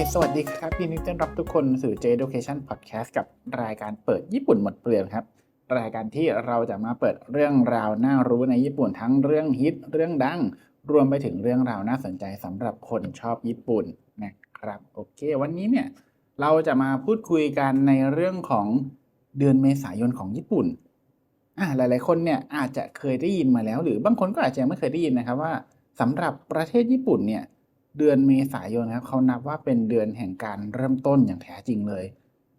สวัสดีครับยินดีต้อนรับทุกคนสู่ J Education Podcast กับรายการเปิดญี่ปุ่นหมดเปลือกครับ รายการที่เราจะมาเปิดเรื่องราวน่ารู้ในญี่ปุ่นทั้งเรื่องฮิตเรื่องดัง รวมไปถึงเรื่องราวน่าสนใจสำหรับคนชอบญี่ปุ่นนะครับโอเค วันนี้เนี่ยเราจะมาพูดคุยกันในเรื่องของเดือนเมษายนของญี่ปุ่นอ่าหลาย ๆ คนเนี่ยอาจจะเคยได้ยินมาแล้ว หรือ บางคนก็อาจจะยังไม่เคยได้ยินนะครับว่าสำหรับประเทศญี่ปุ่นเนี่ย เดือนเมษายนนะครับเขานับว่าเป็นเดือนแห่งการเริ่มต้นอย่างแท้จริงเลย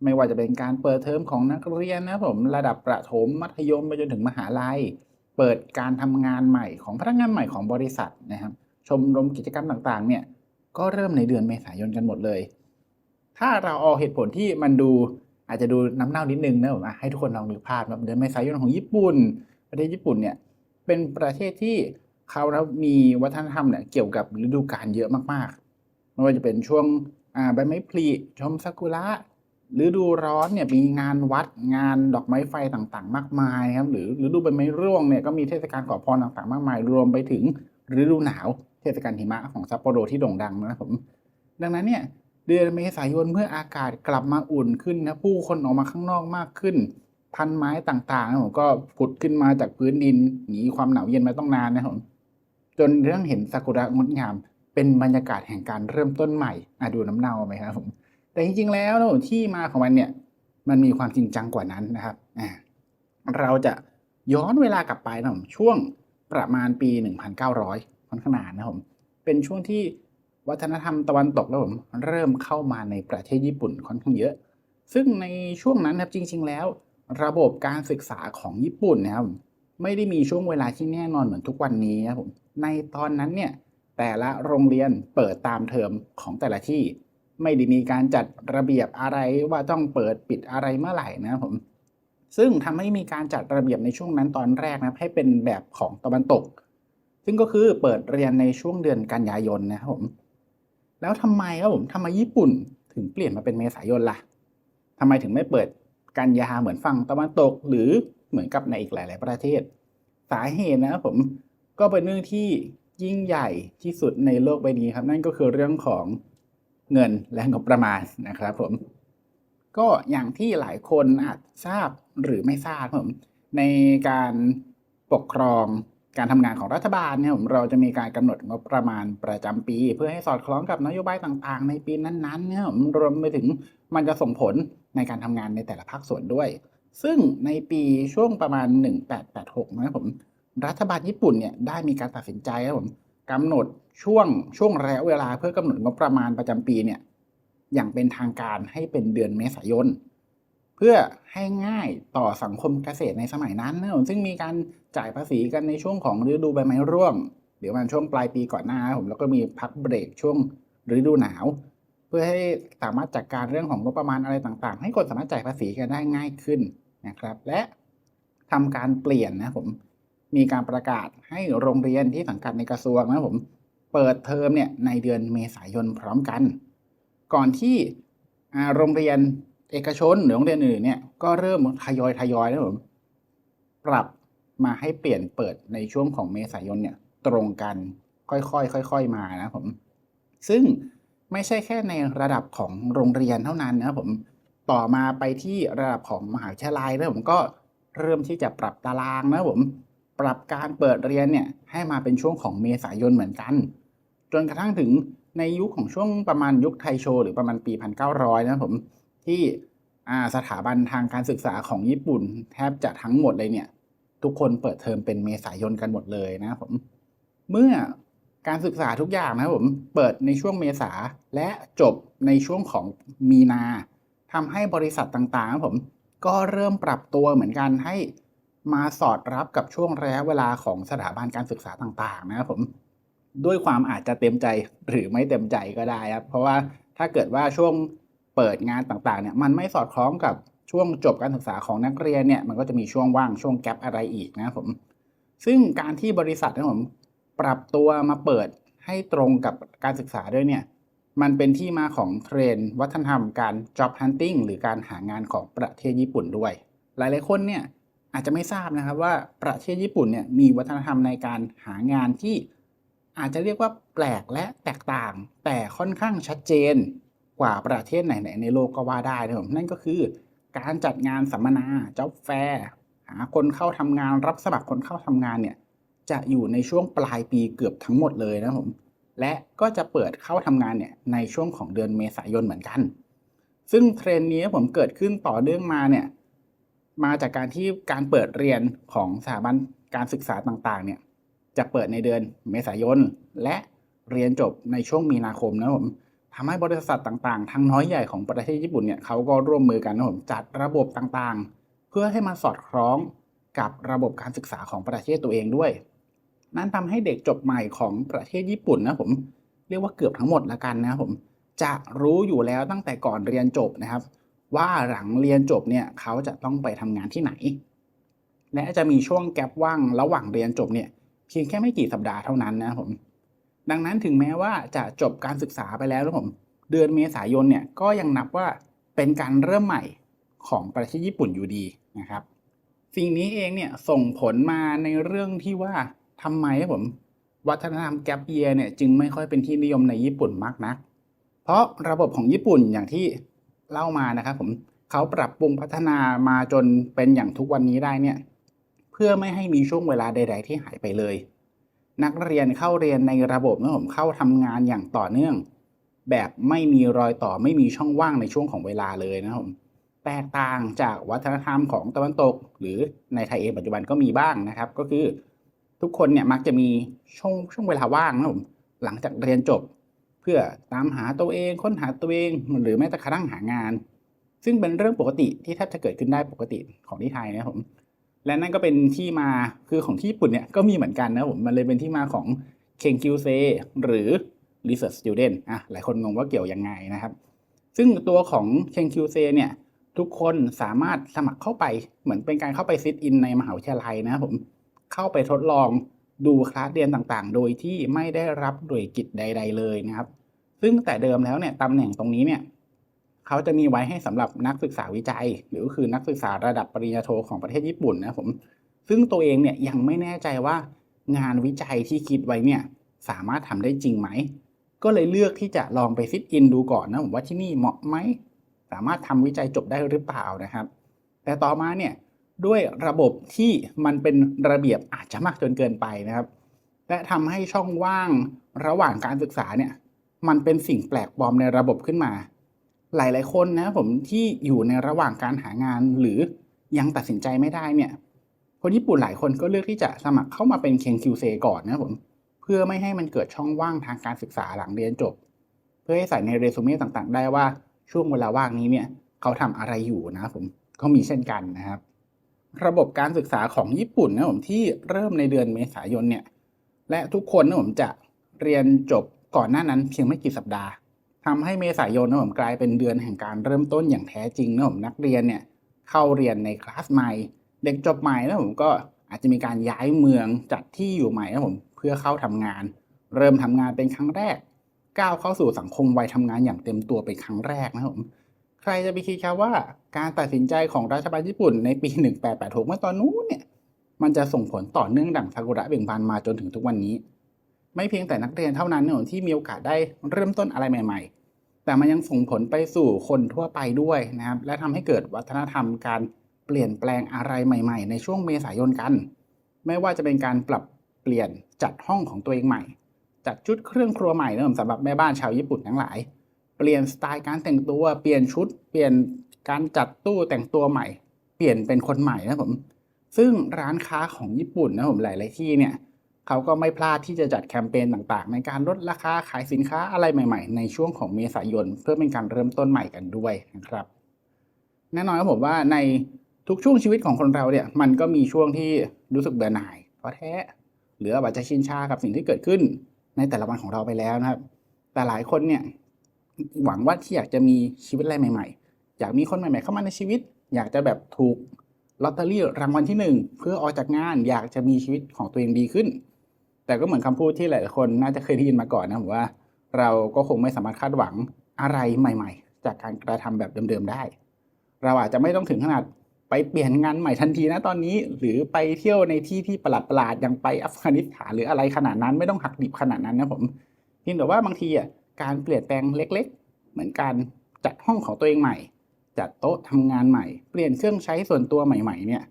ไม่ว่าจะเป็นการเปิดเทอมของนักเรียนนะผมระดับประถมมัธยมไปจนถึงมหาลัย เปิดการทำงานใหม่ของพนักงานใหม่ของบริษัทนะครับ ชมรมกิจกรรมต่างๆ เนี่ยก็เริ่มในเดือนเมษายนกันหมดเลย ถ้าเราเอาเหตุผลที่มันดูอาจจะดูน้ำเน่านิดนึงนะผมให้ทุกคนลองนึกภาพนะเดือนเมษายนของญี่ปุ่น ประเทศญี่ปุ่นเนี่ยเป็นประเทศที่ เขานะมีวัฒนธรรมเนี่ยเกี่ยวกับฤดูกาลเยอะมากๆ ไม่ว่าจะเป็นช่วงอ่าใบไม้ผลิชมซากุระฤดูร้อนเนี่ยมีงานวัดงานดอกไม้ไฟต่างๆ มากมายครับหรือฤดูใบไม้ร่วงเนี่ยก็มีเทศกาลขอพรต่างๆ มากมาย รวมไปถึงฤดูหนาว เทศกาลหิมะของซัปโปโรที่โด่งดังนะครับผมดังนั้นเนี่ยเดือนเมษายนเมื่ออากาศกลับมาอุ่นขึ้นนะผู้คนออกมาข้างนอกมากขึ้น พันไม้ต่างๆนะผมก็ผุดขึ้นมาจากพื้นดินหนีความหนาวเย็นมาต้องนานนะครับผม จนเรื่องเห็นซากุระงดงาม เป็นบรรยากาศแห่งการเริ่มต้นใหม่อะดูน้ำเน่าไหมครับผมแต่จริงๆแล้วที่มาของมันเนี่ยมันมีความจริงจังกว่านั้นนะครับอ่าเราจะย้อนเวลากลับไปนะผมช่วงประมาณปี 1,900ค่อนข้างนานนะผมเป็นช่วงที่วัฒนธรรมตะวันตกแล้วผมเริ่มเข้ามาในประเทศญี่ปุ่นค่อนข้างเยอะ ซึ่งในช่วงนั้นครับจริง ๆ แล้ว ระบบการศึกษาของญี่ปุ่นนะครับ ไม่ได้มีช่วงเวลาที่แน่นอนเหมือนทุกวันนี้นะครับผมในตอนนั้นเนี่ยแต่ละโรงเรียนเปิดตามเทอมของแต่ละที่ ไม่ได้มีการจัดระเบียบอะไรว่าต้องเปิดปิดอะไรเมื่อไหร่นะผมซึ่งทำให้มีการจัดระเบียบในช่วงนั้นตอนแรกนะให้เป็นแบบของตะวันตก ซึ่งก็คือเปิดเรียนในช่วงเดือนกันยายนนะครับผมแล้วทำไมครับผมทำไมญี่ปุ่นถึงเปลี่ยนมาเป็นเมษายนล่ะทำไมถึงไม่เปิดกันยาเหมือนฝั่งตะวันตก หรือเหมือนกับในอีกหลาย ๆ ประเทศ สาเหตุนะครับผมก็เป็นเรื่องที่ยิ่งใหญ่ที่สุดในโลกใบนี้ครับ นั่นก็คือเรื่องของเงินและงบประมาณนะครับผมก็อย่างที่หลายคนอาจทราบหรือไม่ทราบครับผมในการปกครองการทำงานของรัฐบาลเนี่ยผมเราจะมีการกำหนดงบประมาณประจำปี เพื่อให้สอดคล้องกับนโยบายต่างๆ ในปีนั้นๆเนี่ยผมรวมไปถึงมันจะส่งผลในการทำงานในแต่ละภาคส่วนด้วย ซึ่งในปีช่วงประมาณ 1886นะครับผมรัฐบาลญี่ปุ่นเนี่ยได้มีการตัดสินใจครับผมกำหนดช่วงช่วงระยะเวลาเพื่อกำหนดงบประมาณประจำปีเนี่ยอย่างเป็นทางการให้เป็นเดือนเมษายน เพื่อให้ง่ายต่อสังคมเกษตรในสมัยนั้นนะผมซึ่งมีการจ่ายภาษีกันในช่วงของฤดูใบไม้ร่วงเดี๋ยวมันช่วงปลายปีก่อนหน้าครับผมแล้วก็มีพักเบรกช่วงฤดูหนาว เพื่อให้สามารถจัดการเรื่องของงบประมาณอะไรต่างๆ ให้คนสามารถจ่ายภาษีกันได้ง่ายขึ้น นะครับ และทำการเปลี่ยนนะผมมีการประกาศให้โรงเรียนที่สังกัดในกระทรวงนะผมเปิดเทอมเนี่ยในเดือนเมษายนพร้อมกัน ก่อนที่โรงเรียนเอกชนหรือโรงเรียนอื่นเนี่ยก็เริ่มทยอยทยอยนะผมปรับมาให้เปลี่ยนเปิดในช่วงของเมษายนเนี่ยตรงกันค่อยๆค่อย ๆ มานะผมซึ่งไม่ใช่แค่ในระดับของโรงเรียนเท่านั้นนะผม ต่อมาไปที่ระดับของมหาวิทยาลัยนะผมก็เริ่มที่จะปรับตารางนะผมปรับการเปิดเรียนเนี่ยให้มาเป็นช่วงของเมษายนเหมือนกัน จนกระทั่งถึงในยุคของช่วงประมาณยุคไทโช หรือประมาณปี 1900 นะครับผมที่สถาบันทางการศึกษาของญี่ปุ่น แทบจะทั้งหมดเลยเนี่ย ทุกคนเปิดเทอมเป็นเมษายนกันหมดเลยนะผมเมื่อการศึกษาทุกอย่างนะผมเปิดในช่วงเมษาและจบในช่วงของมีนา ทำให้บริษัทต่างๆนะครับผมก็เริ่มปรับตัวเหมือนกันให้มาสอดรับกับช่วงระยะเวลาของสถาบันการศึกษาต่างๆนะครับผมด้วยความอาจจะเต็มใจหรือไม่เต็มใจก็ได้ครับ เพราะว่าถ้าเกิดว่าช่วงเปิดงานต่างๆเนี่ยมันไม่สอดคล้องกับช่วงจบการศึกษาของนักเรียนเนี่ยมันก็จะมีช่วงว่างช่วงแกลบอะไรอีกนะครับผมซึ่งการที่บริษัทนะผมปรับตัวมาเปิดให้ตรงกับการศึกษาด้วยเนี่ย มันเป็นที่มาของเทรนด์วัฒนธรรมการ job hunting หรือการหางานของประเทศญี่ปุ่นด้วย หลายๆคนเนี่ยอาจจะไม่ทราบนะครับว่าประเทศญี่ปุ่นเนี่ยมีวัฒนธรรมในการหางานที่อาจจะเรียกว่าแปลกและแตกต่าง แต่ค่อนข้างชัดเจนกว่าประเทศไหนๆในโลกก็ว่าได้นะครับนั่นก็คือการจัดงานสัมมนาจ็อบแฟร์หาคนเข้าทำงานรับสมัครคนเข้าทำงานเนี่ยจะอยู่ในช่วงปลายปีเกือบทั้งหมดเลยนะครับผม และก็จะเปิดเข้าทำงานเนี่ยในช่วงของเดือนเมษายนเหมือนกัน ซึ่งเทรนนี้ผมเกิดขึ้นต่อเนื่องมาเนี่ยมาจากการที่การเปิดเรียนของสถาบันการศึกษาต่างๆเนี่ยจะเปิดในเดือนเมษายน และเรียนจบในช่วงมีนาคมนะผมทำให้บริษัทต่างๆ ทั้งน้อยใหญ่ของประเทศญี่ปุ่นเนี่ยเขาก็ร่วมมือกันนะผมจัดระบบต่างๆ เพื่อให้มันสอดคล้องกับระบบการศึกษาของประเทศตัวเองด้วย นั่นทำให้เด็กจบใหม่ของประเทศญี่ปุ่นนะผมเรียกว่าเกือบทั้งหมดละกันนะผมจะรู้อยู่แล้วตั้งแต่ก่อนเรียนจบนะครับ ว่าหลังเรียนจบเนี่ยเขาจะต้องไปทำงานที่ไหน และจะมีช่วงแกลบว่างระหว่างเรียนจบเนี่ยเพียงแค่ไม่กี่สัปดาห์เท่านั้นนะผมดังนั้นถึงแม้ว่าจะจบการศึกษาไปแล้วนะผมเดือนเมษายนเนี่ยก็ยังนับว่าเป็นการเริ่มใหม่ของประเทศญี่ปุ่นอยู่ดีนะครับ สิ่งนี้เองเนี่ยส่งผลมาในเรื่องที่ว่า ทำไมครับผมวัฒนธรรมแก p เ e ียเนี่ยจึงไม่ค่อยเป็นที่นิยมในญี่ปุ่นมากนัก เพราะระบบของญี่ปุ่นอย่างที่เล่ามานะครับผมเขาปรับปรุงพัฒนามาจนเป็นอย่างทุกวันนี้ได้เนี่ยเพื่อไม่ให้มีช่วงเวลาใด ๆ ที่หายไปเลย นักเรียนเข้าเรียนในระบบนะผมเข้าทำงานอย่างต่อเนื่อง แบบไม่มีรอยต่อไม่มีช่องว่างในช่วงของเวลาเลยนะครับผมแตกต่างจากวัฒนธรรมของตะวันตก หรือในไทยเองปัจจุบันก็มีบ้างนะครับ ก็คือ ทุกคนเนี่ยมักจะมีช่วงช่วงเวลาว่างนะผมหลังจากเรียนจบ เพื่อตามหาตัวเองค้นหาตัวเองหรือแม้แต่กระทั่งหางาน ซึ่งเป็นเรื่องปกติที่แทบจะเกิดขึ้นได้ปกติของที่ไทยนะผมและนั่นก็เป็นที่มาคือของที่ญี่ปุ่นเนี่ยก็มีเหมือนกันนะผมมันเลยเป็นที่มาของเคงคิวเซหรือ Research Student อะหลายคนงงว่าเกี่ยวยังไงนะครับ ซึ่งตัวของเคงคิวเซเนี่ยทุกคนสามารถสมัครเข้าไปเหมือนเป็นการเข้าไปซิทอินในมหาวิทยาลัยนะครับผม เข้าไปทดลองดูคลาสเรียนต่างๆ โดยที่ไม่ได้รับหน่วยกิจใด ๆ เลยนะครับ ซึ่งแต่เดิมแล้วเนี่ยตำแหน่งตรงนี้เนี่ยเขาจะมีไว้ให้สำหรับนักศึกษาวิจัย หรือคือนักศึกษาระดับปริญญาโทของประเทศญี่ปุ่นนะผมซึ่งตัวเองเนี่ยยังไม่แน่ใจว่างานวิจัยที่คิดไว้เนี่ยสามารถทำได้จริงไหม ก็เลยเลือกที่จะลองไปฟิตอินดูก่อนนะผมว่าที่นี่เหมาะไหม สามารถทำวิจัยจบได้หรือเปล่านะครับ แต่ต่อมาเนี่ย ด้วยระบบที่มันเป็นระเบียบอาจจะมากจนเกินไปนะครับ และทำให้ช่องว่างระหว่างการศึกษาเนี่ยมันเป็นสิ่งแปลกปลอมในระบบขึ้นมา หลาย ๆ คนนะผมที่อยู่ในระหว่างการหางานหรือยังตัดสินใจไม่ได้เนี่ยคนญี่ปุ่นหลายคนก็เลือกที่จะสมัครเข้ามาเป็นเคงคิวเซก่อนนะผมเพื่อไม่ให้มันเกิดช่องว่างทางการศึกษาหลังเรียนจบ เพื่อให้ใส่ในเรซูเม่ต่างๆ ได้ว่าช่วงเวลาว่างนี้เนี่ยเขาทำอะไรอยู่นะผมก็มีเช่นกันนะครับ ระบบการศึกษาของญี่ปุ่นนะผมที่เริ่มในเดือนเมษายนเนี่ยและทุกคนนะผมจะเรียนจบก่อนหน้านั้นเพียงไม่กี่สัปดาห์ทำให้เมษายนนะผมกลายเป็นเดือนแห่งการเริ่มต้นอย่างแท้จริงนะผมนักเรียนเนี่ยเข้าเรียนในคลาสใหม่ เด็กจบใหม่นะผมก็อาจจะมีการย้ายเมืองจัดที่อยู่ใหม่นะผมเพื่อเข้าทำงาน เริ่มทำงานเป็นครั้งแรก ก้าวเข้าสู่สังคมวัยทำงานอย่างเต็มตัวเป็นครั้งแรกนะผม ใครจะไปคิดครับว่าการตัดสินใจของรัฐบาลญี่ปุ่นในปี 1886 เมื่อตอนนู้นเนี่ย มันจะส่งผลต่อเนื่องดั่งซากุระเบ่งบานมาจนถึงทุกวันนี้ ไม่เพียงแต่นักเรียนเท่านั้นที่มีโอกาสได้เริ่มต้นอะไรใหม่ ๆ แต่มันยังส่งผลไปสู่คนทั่วไปด้วยนะครับ และทำให้เกิดวัฒนธรรมการเปลี่ยนแปลงอะไรใหม่ ๆ ในช่วงเมษายนกัน ไม่ว่าจะเป็นการปรับเปลี่ยนจัดห้องของตัวเองใหม่ จัดชุดเครื่องครัวใหม่นะสำหรับแม่บ้านชาวญี่ปุ่นทั้งหลาย เปลี่ยนสไตล์การแต่งตัว เปลี่ยนชุด เปลี่ยนการจัดตู้แต่งตัวใหม่ เปลี่ยนเป็นคนใหม่นะผม ซึ่งร้านค้าของญี่ปุ่นนะผมหลาย ๆ ที่เนี่ยเขาก็ไม่พลาดที่จะจัดแคมเปญต่าง ๆ ในการลดราคาขายสินค้าอะไรใหม่ ๆ ในช่วงของเมษายน เพื่อเป็นการเริ่มต้นใหม่กันด้วยนะครับ แน่นอนครับผมว่าในทุกช่วงชีวิตของคนเราเนี่ยมันก็มีช่วงที่รู้สึกเบื่อหน่ายท้อแท้หรืออาจจะชินชากับสิ่งที่เกิดขึ้นในแต่ละวันของเราไปแล้วนะครับ แต่หลายคนเนี่ย หวังว่าที่อยากจะมีชีวิตอะไรใหม่ ๆ อยากมีคนใหม่ ๆ เข้ามาในชีวิต อยากจะแบบถูกลอตเตอรี่รางวัลที่หนึ่งเพื่อออกจากงานอยากจะมีชีวิตของตัวเองดีขึ้น แต่ก็เหมือนคำพูดที่หลายๆคนน่าจะเคยได้ยินมาก่อนนะผมว่า เราก็คงไม่สามารถคาดหวังอะไรใหม่ ๆ จากการกระทำแบบเดิมๆได้ เราอาจจะไม่ต้องถึงขนาดไปเปลี่ยนงานใหม่ทันทีนะตอนนี้ หรือไปเที่ยวในที่ที่ประหลาดๆอย่างไปอัฟกานิสถานหรืออะไรขนาดนั้นไม่ต้องหักดิบขนาดนั้นนะผมเพียงแต่ว่าบางทีอะ การเปลี่ยนแปลงเล็กๆ เหมือนการจัดห้องของตัวเองใหม่ จัดโต๊ะทำงานใหม่ เปลี่ยนเครื่องใช้ส่วนตัวใหม่ ๆ เนี่ย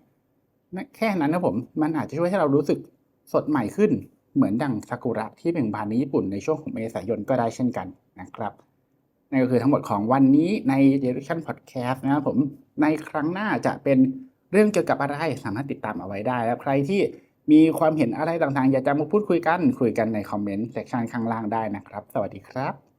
แค่นั้นนะผมมันอาจจะช่วยให้เรารู้สึกสดใหม่ขึ้น เหมือนดังซากุระที่เป็นบานในญี่ปุ่นในช่วงของเมษายนก็ได้เช่นกันนะครับนั่นก็คือทั้งหมดของวันนี้ใน Direction Podcast นะครับผมในครั้งหน้าจะเป็นเรื่องเกี่ยวกับอะไรสามารถติดตามเอาไว้ได้ แล้วใครที่ มีความเห็นอะไรต่างๆ อยากจะมาพูดคุยกันคุยกันในคอมเมนต์เซกชันข้างล่างได้นะครับ สวัสดีครับ